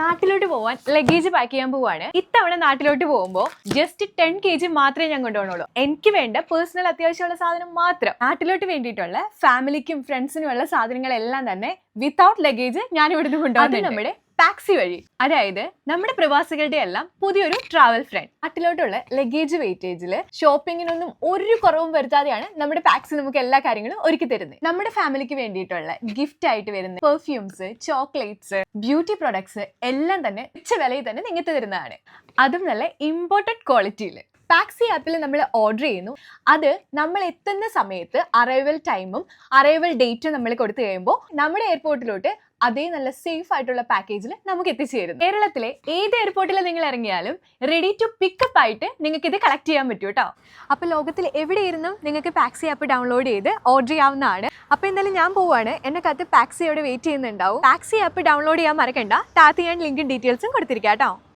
നാട്ടിലോട്ട് പോവാൻ luggage pack ചെയ്യാൻ പോവാണ്. ഇത്തവണ നാട്ടിലോട്ട് പോകുമ്പോൾ ജസ്റ്റ് ടെൻ കെ ജി മാത്രമേ ഞാൻ കൊണ്ടുപോകണുള്ളൂ എനിക്ക് വേണ്ട പേഴ്സണൽ അത്യാവശ്യമുള്ള സാധനം മാത്രം. നാട്ടിലോട്ട് വേണ്ടിയിട്ടുള്ള ഫാമിലിക്കും ഫ്രണ്ട്സിനും ഉള്ള സാധനങ്ങളെല്ലാം തന്നെ വിത്തൗട്ട് ലഗേജ് ഞാൻ ഇവിടുന്ന് കൊണ്ടുപോകുന്നത് നമ്മുടെ ടാക്സി വഴി. അതായത് നമ്മുടെ പ്രവാസികളുടെ എല്ലാം പുതിയൊരു ട്രാവൽ ഫ്രണ്ട് അട്ടിലോട്ടുള്ള ലഗേജ് വെയിറ്റേജിൽ ഷോപ്പിങ്ങിനൊന്നും ഒരു കുറവും വരുത്താതെയാണ് നമ്മുടെ പാക്സ് നമുക്ക് എല്ലാ കാര്യങ്ങളും ഒരുക്കി തരുന്നത്. നമ്മുടെ ഫാമിലിക്ക് വേണ്ടിയിട്ടുള്ള ഗിഫ്റ്റ് ആയിട്ട് വരുന്ന പെർഫ്യൂംസ് ചോക്ലേറ്റ്സ് ബ്യൂട്ടി പ്രൊഡക്ട്സ് എല്ലാം തന്നെ ഉച്ച വിലയിൽ തന്നെ നിങ്ങൾക്ക് തരുന്നതാണ്. അതും നല്ല ഇമ്പോർട്ടന്റ് ക്വാളിറ്റിയിൽ ടാക്സി ആപ്പിൽ നമ്മൾ ഓർഡർ ചെയ്യുന്നു. അത് നമ്മൾ എത്തുന്ന സമയത്ത് അറൈവൽ ടൈമും അറൈവൽ ഡേറ്റും നമ്മൾ കൊടുത്തു കഴിയുമ്പോൾ നമ്മുടെ എയർപോർട്ടിലോട്ട് അതേ നല്ല സേഫ് ആയിട്ടുള്ള പാക്കേജിൽ നമുക്ക് എത്തിച്ചേരും കേരളത്തിലെ ഏത് എയർപോർട്ടിൽ നിങ്ങൾ ഇറങ്ങിയാലും റെഡി ടു പിക്കപ്പ് ആയിട്ട് നിങ്ങൾക്ക് ഇത് കളക്ട് ചെയ്യാൻ പറ്റും കേട്ടോ അപ്പോൾ ലോകത്തിൽ എവിടെ ഇരുന്നും നിങ്ങൾക്ക് പാക്സി ആപ്പ് ഡൗൺലോഡ് ചെയ്ത് ഓർഡർ ചെയ്യാവുന്നതാണ്. അപ്പോൾ എന്തായാലും ഞാൻ പോവാണ്. എന്നെ കത്ത് പാക്സി അവിടെ വെയിറ്റ് ചെയ്യുന്നുണ്ടാവും. പാക്സി ആപ്പ് ഡൗൺലോഡ് ചെയ്യാൻ മറക്കണ്ട. താത്തി ഞാൻ ലിങ്കും ഡീറ്റെയിൽസും കൊടുത്തിരിക്കാം കേട്ടോ